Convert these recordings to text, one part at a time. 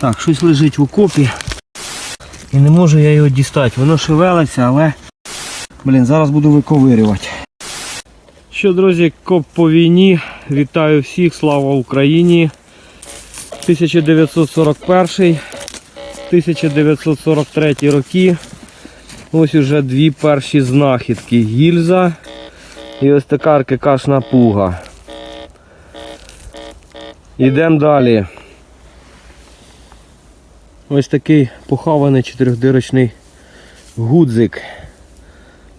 Так, щось лежить в окопі. І не можу я його дістати. Воно шевелиться, але... Блін, зараз буду виковирювати. Що, друзі, коп по війні. Вітаю всіх, слава Україні. 1941 1943 роки. Ось уже дві перші знахідки. Гільза і ось така аркекашна пуга. Йдемо далі. Ось такий похаваний чотирьохдирочний гудзик.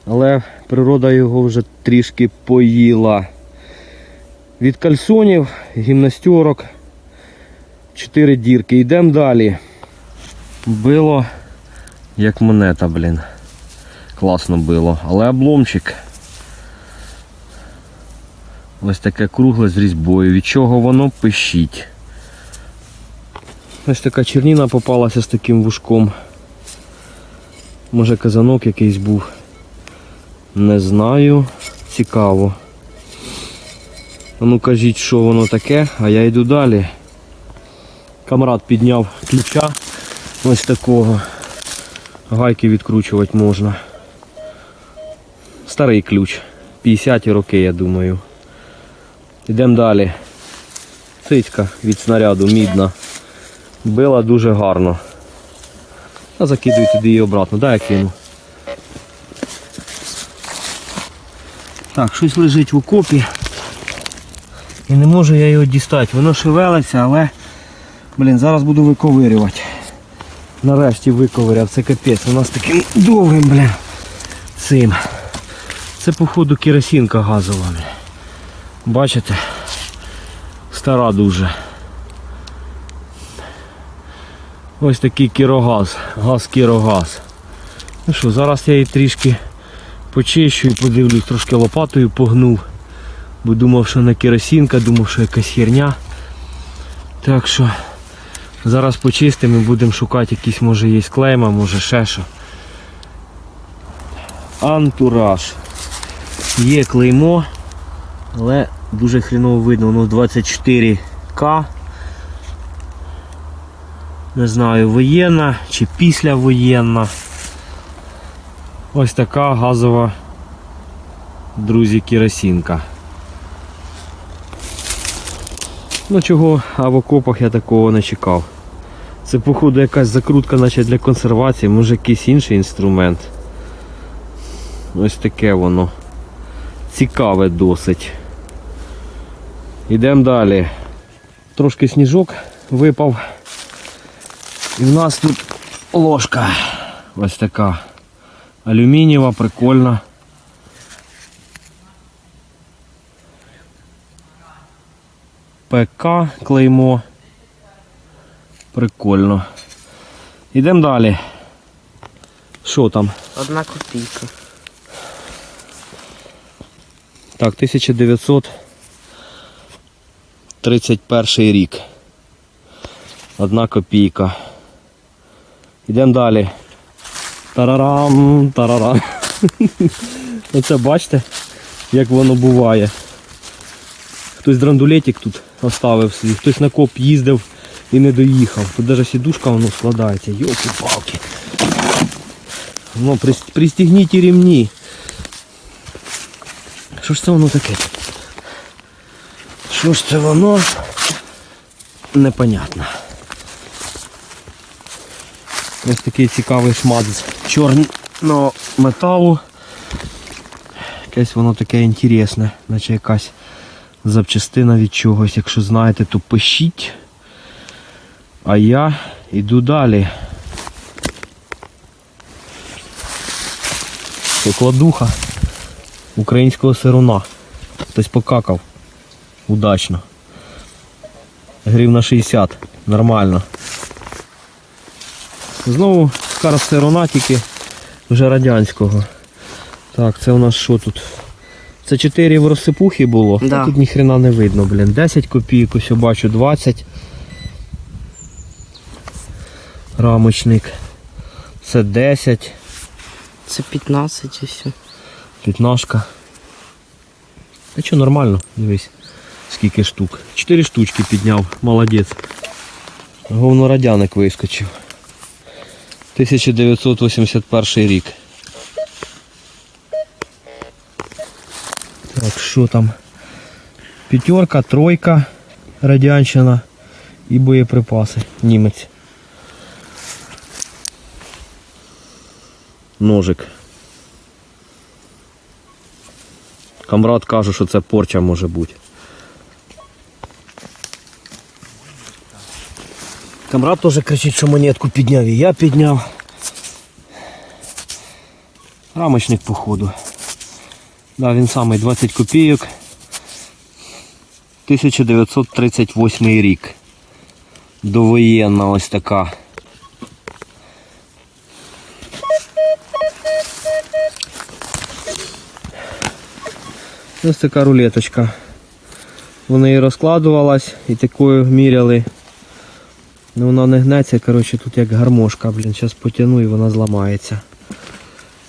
Але природа його вже трішки поїла. Від кальсонів, гімнастерок, 4 дірки. Йдемо далі. Било як монета, блін. Класно било. Але обломчик. Ось таке кругле з різьбою. Від чого воно пищить. Ось така черніна попалася з таким вушком. Може казанок якийсь був. Не знаю. Цікаво. Ну кажіть, що воно таке, а я йду далі. Камрад підняв ключа ось такого. Гайки відкручувати можна. Старий ключ. 50-ті роки, я думаю. Йдемо далі. Цицька від снаряду мідна. Била дуже гарно. А закидую туди її обратно. Дай я кину. Так, щось лежить в окопі. І не можу я його дістати. Воно шевелиться, але блін, зараз буду виковирювати. Нарешті виковиряв, це капець. У нас таким довгим, бля. Цим. Це походу керосинка газова. Бачите? Стара дуже. Ось такий кірогаз, газ кірогаз. Ну що, зараз я її трішки почищу і подивлюсь, трошки лопатою погнув. Бо думав, що не керосинка, думав, що якась херня. Так що зараз почистимо і будемо шукати якісь, може є клейма, може ще що. Антураж. Є клеймо, але дуже хреново видно, воно 24К. Не знаю, воєнна чи післявоєнна. Ось така газова, друзі, керосинка. Ну чого, а в окопах я такого не чекав. Це походу якась закрутка наче для консервації, може якийсь інший інструмент. Ось таке воно. Цікаве досить. Йдемо далі. Трошки сніжок випав. І в нас тут ложка. Ось така. Алюмінієва, прикольна. ПК клеймо. Прикольно. Йдемо далі. Що там? Одна копійка. Так, 1931 рік. Одна копійка. Йдемо далі. Тарарам, тарарам. Оце бачите, як воно буває. Хтось драндулетик тут оставив свій, хтось на коп їздив і не доїхав. Тут навіть сідушка воно складається. Йолки-палки. Ну, пристігніть і ремні. Що ж це воно таке? Що ж це воно? Непонятно. Ось такий цікавий шмат з чорного металу. Якесь воно таке інтересне, наче якась запчастина від чогось. Якщо знаєте, то пишіть. А я йду далі. Покладуха українського сируна. Хтось покакав. Удачно. Грів на 60. Нормально. Знову скарб сируна, тільки вже радянського. Так, це у нас що тут? Це 4 в розсипухи було. Да. Тут ніхрена не видно, блін. 10 копійок, ось бачу 20. Рамочник. Це 10. Це 15 і все. П'ятнашка. Та що, нормально, дивись, скільки штук. Чотири штучки підняв, молодець. Говнорадяник вискочив. 1981 рік. Так, що там? П'ятерка, тройка, радянщина і боєприпаси. Німець. Ножик. Камрад каже, що це порча може бути. Камрад теж кричить, що монетку підняв і я підняв. Рамочник походу. Да, він самий 20 копійок. 1938 рік. Довоєнна ось така. Ось така рулеточка. Вона і розкладувалась і такою міряли. Ну вона не гнеться, коротше, тут як гармошка, блін, зараз потягну і вона зламається.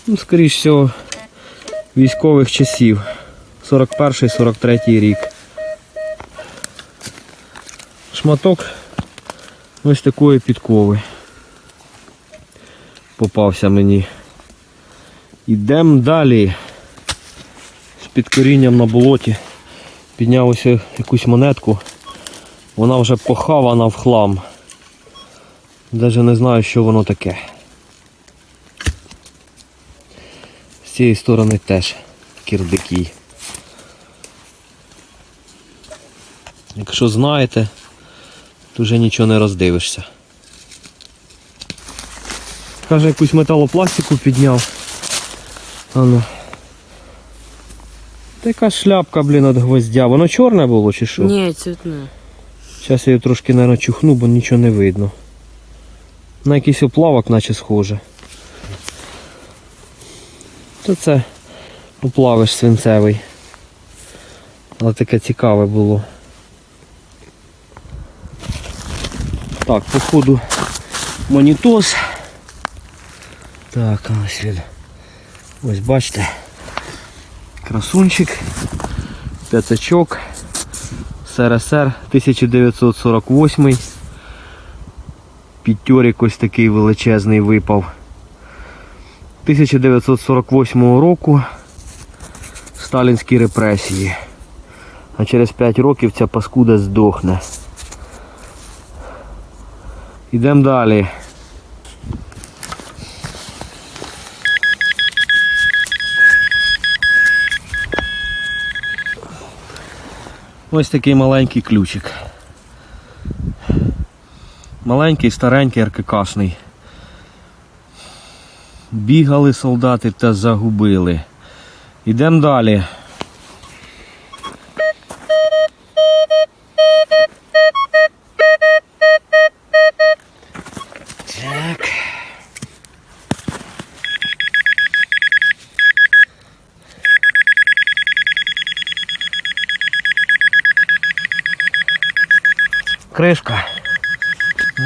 Ну, скоріш всього, військових часів. 41-43 рік. Шматок ось такої підкови. Попався мені. Ідемо далі. З підкорінням на болоті. Підняв ось якусь монетку. Вона вже похавана в хлам. Даже не знаю, що воно таке. З цієї сторони теж кірдики. Якщо знаєте, то вже нічого не роздивишся. Каже, якусь металопластику підняв. Ану. Така шляпка, блін, від гвоздя. Воно чорне було чи що? Ні, цвітне. Зараз я її трошки, мабуть, чухну, бо нічого не видно. На якийсь оплавок наче схоже. То це оплавиш свинцевий. Але таке цікаве було. Так, походу монітос. Так, ось він. Ось бачите. Красунчик. П'ятачок. СРСР 1948. П'ятьорик ось такий величезний випав. 1948 року сталінські репресії. А через 5 років ця паскуда здохне. Йдемо далі. Ось такий маленький ключик. Маленький, старенький, РККшний. Бігали солдати та загубили. Йдемо далі. Так. Кришка.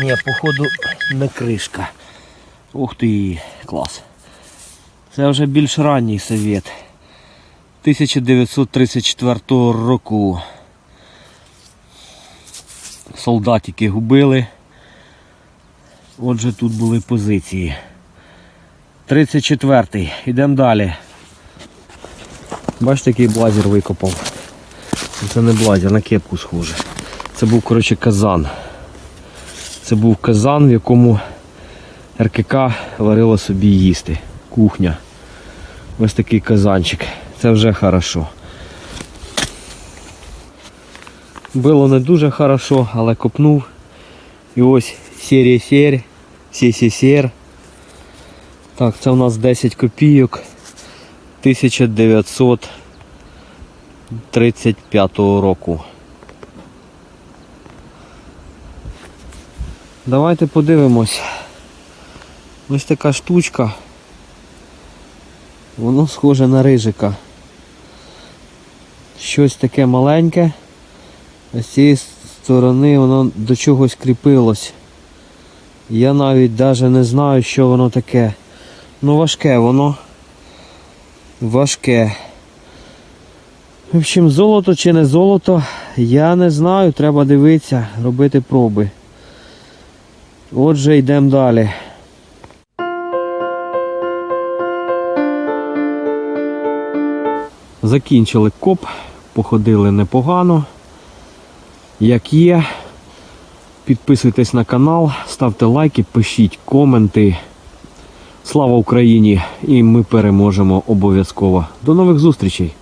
Ні, походу не кришка. Ух ти, клас. Це вже більш ранній совєт. 1934 року. Солдатики губили. Отже, тут були позиції. 34-й. Йдемо далі. Бачите, який блазер викопав. Це не блазер, на кепку схоже. Це був, коротше, казан. Це був казан, в якому РКК варила собі їсти. Кухня. Ось такий казанчик. Це вже хорошо. Було не дуже хорошо, але копнув. І ось серія сер, сер. Так, це у нас 10 копійок 1935 року. Давайте подивимось. Ось така штучка. Воно схоже на рижика. Щось таке маленьке. А з цієї сторони воно до чогось кріпилось. Я навіть навіть не знаю, що воно таке. Ну важке воно. Важке. В общем, золото чи не золото, я не знаю, треба дивитися, робити проби. Отже, йдемо далі. Закінчили коп, походили непогано. Як є, підписуйтесь на канал, ставте лайки, пишіть коменти. Слава Україні! І ми переможемо обов'язково. До нових зустрічей!